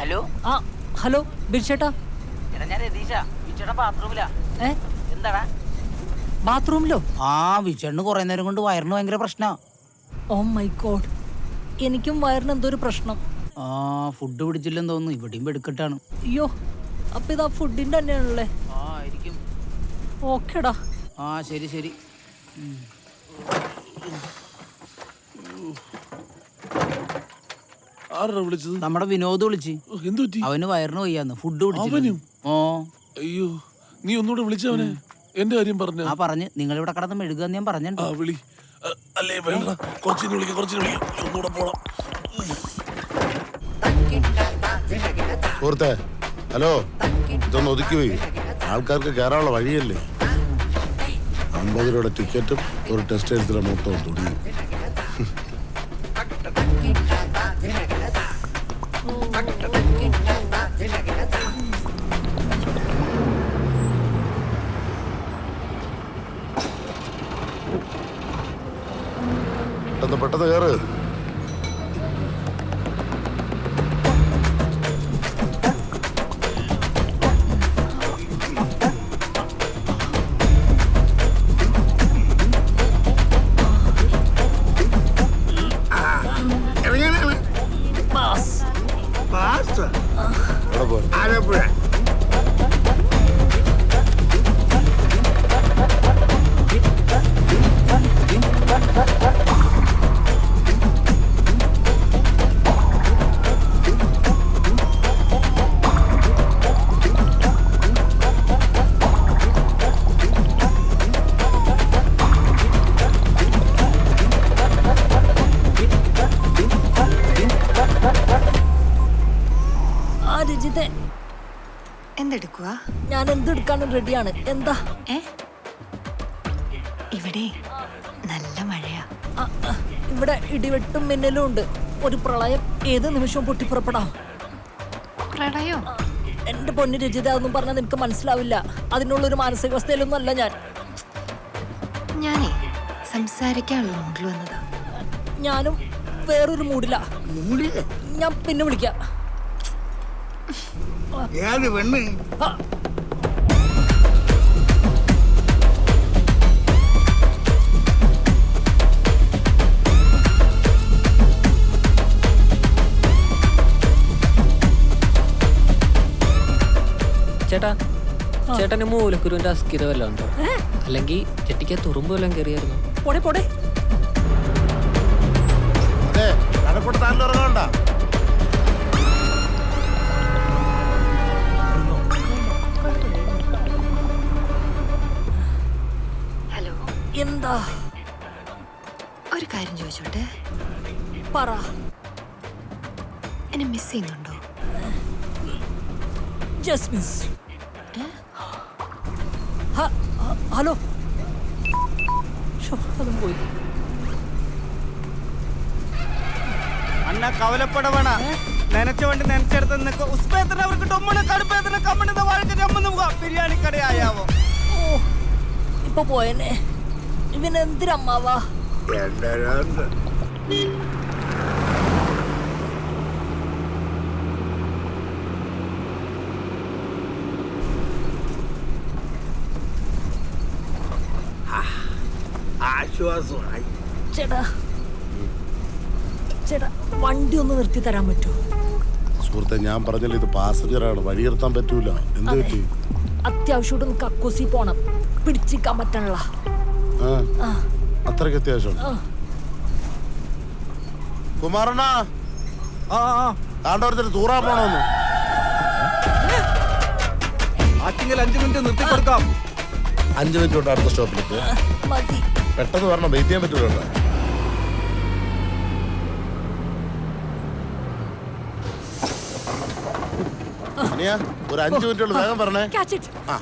Hello? ആ hello എടാ ഞാൻ ബാത്റൂമിലോ. ആ വിച്ചേണ് കുറെ നേരം കൊണ്ട് വയറിന് ഭയങ്കര പ്രശ്ന. ഓ oh മൈ ഗോഡ് എനിക്കും വയറിന് എന്തോ ഒരു പ്രശ്നം. ആ ഫുഡ് പിടിച്ചില്ലെന്ന് തോന്നുന്നു. ഇവിടെയും എടുക്കട്ടാണ് അയ്യോ അപ്പൊ ഇതാ ഫുഡിന്റെ തന്നെയാണല്ലേ? ആ ആയിരിക്കും. ഓക്കേടാ. ആ ശരി ശരി. ആരാ വിളിച്ചത്? നമ്മുടെ വിനോദ് വിളിച്ച്. ഓ, എന്ത് പറ്റി അവന് വയറിന് വയ്യാന്ന്. ഫുഡ് പിടിച്ചു അവനും? ഓ. അയ്യോ നീ ഒന്നുകൂടെ വിളിച്ചവനെ. എന്റെ കാര്യം പറഞ്ഞു. ആ പറഞ്ഞു. നിങ്ങൾ ഇവിടെ കിടന്ന് മെഴുകുക ഞാൻ പറഞ്ഞിട്ടുണ്ട്. ആ വിളി. അല്ലേ വേണ്ട കുറച്ചിന് വിളിക്കാം കുറച്ചിന് വിളിക്കാം. ഒന്നുകൂടെ പോണം. സുഹൃത്തെ ഹലോ ഇതൊന്ന് ഒതുക്കി പോയി ആൾക്കാർക്ക് കയറാനുള്ള വഴിയല്ലേ? അമ്പത് രൂപയുടെ ടിക്കറ്റും ഒരു ടെക്സ്റ്റൈൽസിലെ മൊത്തവും തുണിയും പെട്ടെന്ന് പെട്ടെന്ന് കയറ് ആലപ്പുഴ. എന്തെടുക്കുക ഞാൻ എന്തെടുക്കാനും റെഡിയാണ്. എന്താ? ഏ? ഇവിടെ നല്ല മഴയാ. ആ, ആ, ഇവിടെ ഇടിവെട്ടും മിന്നലും ഉണ്ട്. ഒരു പ്രളയം ഏത് നിമിഷവും പൊട്ടിപ്പുറപ്പെടാം. പ്രളയോ? എന്റെ പൊന്നു രചിത അതൊന്നും പറഞ്ഞാൽ നിനക്ക് മനസ്സിലാവില്ല. അതിനുള്ളൊരു മാനസികാവസ്ഥയിലൊന്നും അല്ല ഞാൻ. ഞാനേ സംസാരിക്കാനുള്ള മൂഡിൽ വന്നതാ. ഞാനും വേറൊരു മൂഡില. ഞാൻ പിന്നെ വിളിക്കാം. ഏത് പെണ്ണ്? ചേട്ടാ ചേട്ടന് മൂലക്കുരുവിന്റെ അസ്ഥിര വല്ലതും ഉണ്ടോ? അല്ലെങ്കിൽ ചെട്ടിക്ക് തുറുമ്പ് വല്ലതും കയറിയായിരുന്നു? പോടെ പോടെ. അതെ ഒരു കാര്യം ചോദിച്ചോട്ടെ? പറ. എന്നെ മിസ് ചെയ്യുന്നുണ്ടോ? Just miss hello. പോയി. അണ്ണ കവലപ്പടവണ. നനച്ച വണ്ടി നനച്ചെടുത്ത് നിൽക്കുക ഉസ്ബേത്തിന് അവർക്ക് ടൊമ്മണ് കടുപ്പേത്തിന് കമ്മണിന്ന് വാഴക്ക് ചമ്മന്ന് പോകാം. ബിരിയാണി കടയായാവോ ഓ ഇപ്പൊ പോയെന്നെ. ഇവൻ എന്തിനമ്മാവാ എന്റെ രണ്ട് ആശ്വാസമായി. ചേട്ടാ ചേട്ടാ വണ്ടി ഒന്ന് നിർത്തി തരാൻ പറ്റുമോ? സുഹൃത്തെ ഞാൻ പറഞ്ഞല്ലോ ഇത് പാസഞ്ചറാണ്. വഴി നിർത്താൻ പറ്റൂല. എന്ത് പറ്റി? അത്യാവശ്യമായിട്ട് കക്കൂസി പോണം. പിടിച്ചിക്കാൻ പറ്റണല്ല അത്രയ്ക്ക് അത്യാവശ്യം കുമാരണ്ണ. താണ്ടോരത്തിന് തൂറാ പോണോന്ന്. ആറ്റിങ്ങൽ അഞ്ചു മിനിറ്റ് നിർത്തി കൊടുക്കാം അഞ്ചു മിനിറ്റ് കൊണ്ട് അടുത്ത സ്റ്റോപ്പിലേക്ക്. പെട്ടെന്ന് വരണം വെയിറ്റ് ചെയ്യാൻ പറ്റൂല. ഒരു അഞ്ചു മിനിറ്റ് വേഗം പറഞ്ഞേ. ആ,